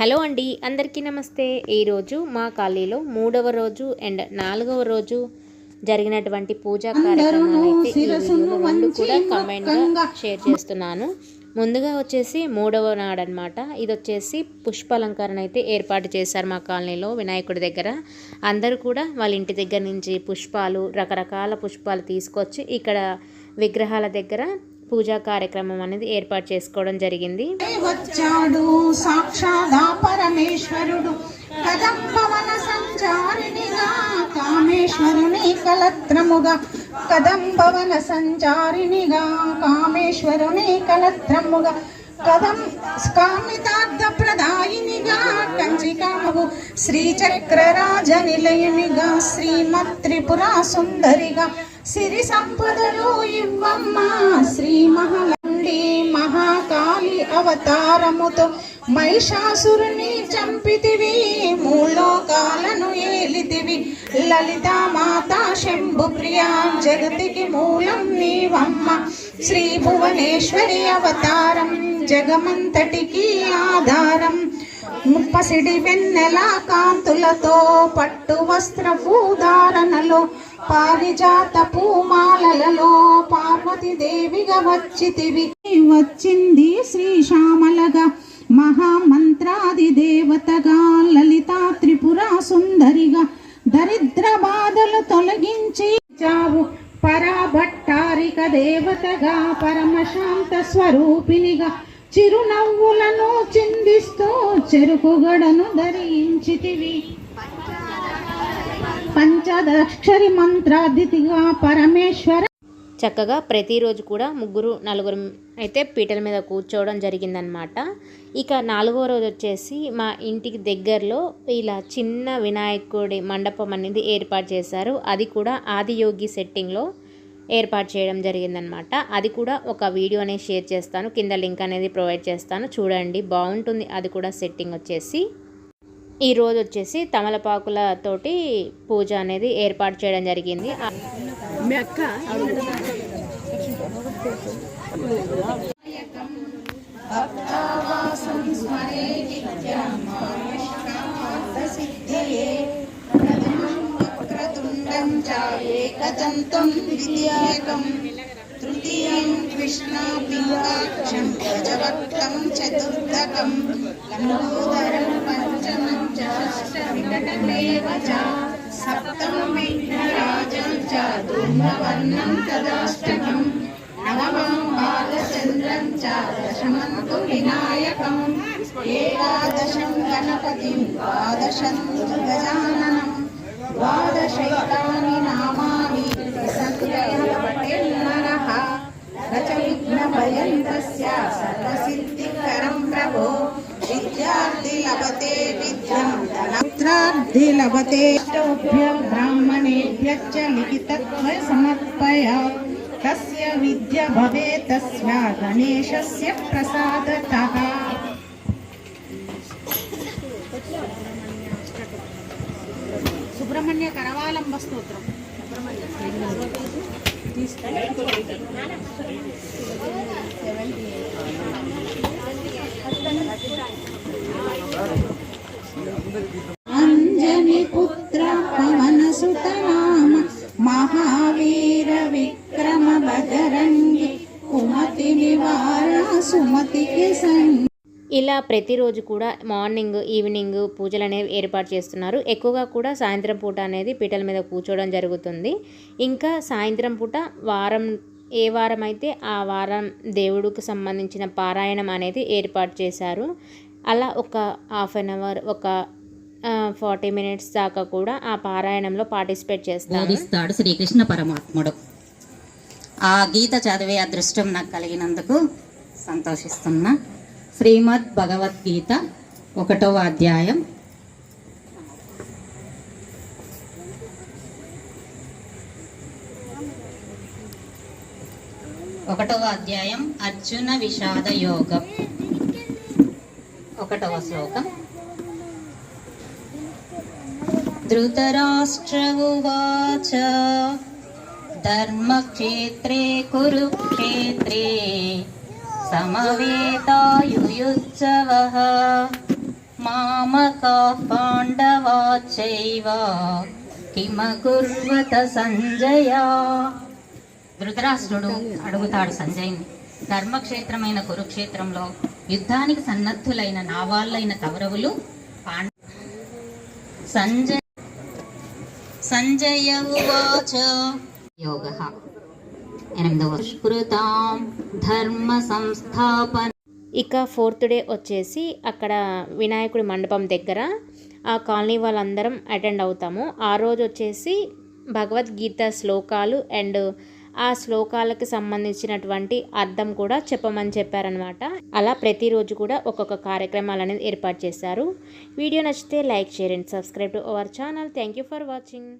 Hello అండి అందరికీ నమస్తే. ఈరోజు మా కాలనీలో మూడవ రోజు అండ్ నాలుగవ రోజు జరిగినటువంటి పూజా కార్యక్రమాలు అయితే ఈ వీడియోలో రెండు కూడా కమెంట్గా షేర్ చేస్తున్నాను. ముందుగా వచ్చేసి మూడవ నాడు అనమాట ఇది వచ్చేసి పుష్పాలంకరణ అయితే ఏర్పాటు చేశారు మా కాలనీలో వినాయకుడి దగ్గర. అందరూ కూడా వాళ్ళ ఇంటి దగ్గర నుంచి పుష్పాలు రకరకాల పుష్పాలు తీసుకొచ్చి ఇక్కడ విగ్రహాల దగ్గర పూజా కార్యక్రమం అనేది ఏర్పాటు చేసుకోవడం జరిగింది. వచ్చాడు సాక్షాదా పరమేశ్వరుడు. కదంబవన సంచారిణిగా కామేశ్వరుని కలత్రముగా. కదంబవన సంచారిణిగా కామేశ్వరుని కలత్రముగా. కదం కామితార్థ ప్రదాయినిగా కంచికామవు శ్రీచక్రరాజ నిలయనిగా శ్రీమత్ త్రిపుర సుందరిగా సిరి సంపదలు ఇవ్వమ్మ. శ్రీ మహాలండి మహాకాళి అవతారముతో మహిషాసురుని చంపితివి మూలోకాలను ఏలితివి. లలిత మాత శంభు ప్రియా జగతికి మూలం నీవమ్మ. శ్రీ భువనేశ్వరి అవతారం జగమంతటికి ఆధారం. ముప్పసిడి వెన్నెల కాంతులతో పట్టు వస్త్రపు ధారణలో పారిజాత పూమాలలో పార్వతీదేవిగా వచ్చితివి. వచ్చింది శ్రీ శ్యామలగా మహామంత్రాది దేవతగా లలితా త్రిపుర సుందరిగా దరిద్ర బాధలు తొలగించి. చావు పరాభట్టారిక దేవతగా పరమశాంత స్వరూపినిగా చిరునవ్వులను చిందిస్తూ చెరుకుగడను ధరించితివి. పంచదక్షరి మంత్రాదితిగా పరమేశ్వర చక్కగా ప్రతిరోజు కూడా ముగ్గురు నలుగురు అయితే పీటల మీద కూర్చోవడం జరిగిందనమాట ఇక నాలుగో రోజు వచ్చేసి మా ఇంటికి దగ్గరలో ఇలా చిన్న వినాయకుడి మండపం అనేది ఏర్పాటు చేశారు. అది కూడా ఆదియోగి సెట్టింగ్లో ఏర్పాటు చేయడం జరిగిందనమాట అది కూడా ఒక వీడియో అనేది షేర్ చేస్తాను. కింద లింక్ అనేది ప్రొవైడ్ చేస్తాను. చూడండి బాగుంటుంది. అది కూడా సెట్టింగ్ వచ్చేసి. ఈ రోజు వచ్చేసి తమలపాకులతోటి పూజ అనేది ఏర్పాటు చేయడం జరిగింది. వక్రతుండం చ ఏకదంతం ద్వితీయకం తృతీయం షష్టవికటమేవ చ సప్తం విఘ్నరాజం చ ధూమ్రవర్ణం తదాష్టకం నవమం బాలచంద్రం చ దశమం తు వినాయకం ఏకాదశం గణపతిం ద్వాదశం తు గజాననం అష్టోభ్య బ్రాహ్మణేభ్యశ్చ లిఖితత్వ సమర్పయ. తస్య విద్య భవే తస్య గణేశస్య ప్రసాదతః. సుబ్రహ్మణ్య కరవాలంబ స్తోత్రం. ఇలా ప్రతిరోజు కూడా మార్నింగ్ ఈవినింగ్ పూజలు అనేవి ఏర్పాటు చేస్తున్నారు. ఎక్కువగా కూడా సాయంత్రం పూట అనేది పీటల మీద కూర్చోవడం జరుగుతుంది. ఇంకా సాయంత్రం పూట వారం ఏ వారం అయితే ఆ వారం దేవుడికి సంబంధించిన పారాయణం అనేది ఏర్పాటు చేశారు. అలా ఒక హాఫ్ అన్ అవర్ ఒక ఫార్టీ మినిట్స్ దాకా కూడా ఆ పారాయణంలో పార్టిసిపేట్ చేస్తాను. శ్రీకృష్ణ పరమాత్ముడు. ఆ గీత చదివే అదృష్టం నాకు కలిగినందుకు సంతోషిస్తున్నా శ్రీమద్ భగవద్గీత ఒకటవ అధ్యాయం. ఒకటవ అధ్యాయం అర్జున విషాద యోగం. ఒకటవ శ్లోకం. ధృతరాష్ట్ర ఉవాచ ధర్మక్షేత్రే కురుక్షేత్రే సమవేతాయుయుత్సవः మామకా పాండవా చైవ కిమకుర్వత సంజయ ధృతరాష్ట్రుడు అడుగుతాడు సంజయ్ని. ధర్మక్షేత్రమైన కురుక్షేత్రంలో యుద్ధానికి సన్నద్ధులైన నావాళ్ళైన కౌరవులు పాండ సంజయ్ సంజయ యోగ. ఎనిమిదవ ధర్మ సంస్థాపన. ఇక ఫోర్త్ డే వచ్చేసి అక్కడ వినాయకుడి మండపం దగ్గర ఆ కాలనీ వాళ్ళందరం అటెండ్ అవుతాము. ఆ రోజు వచ్చేసి భగవద్గీత శ్లోకాలు అండ్ ఆ శ్లోకాలకు సంబంధించినటువంటి అర్థం కూడా చెప్పమని చెప్పారనమాట అలా ప్రతిరోజు కూడా ఒక్కొక్క కార్యక్రమాలు అనేది ఏర్పాటు చేశారు. వీడియో నచ్చితే like share and subscribe to our channel. Thank you for watching.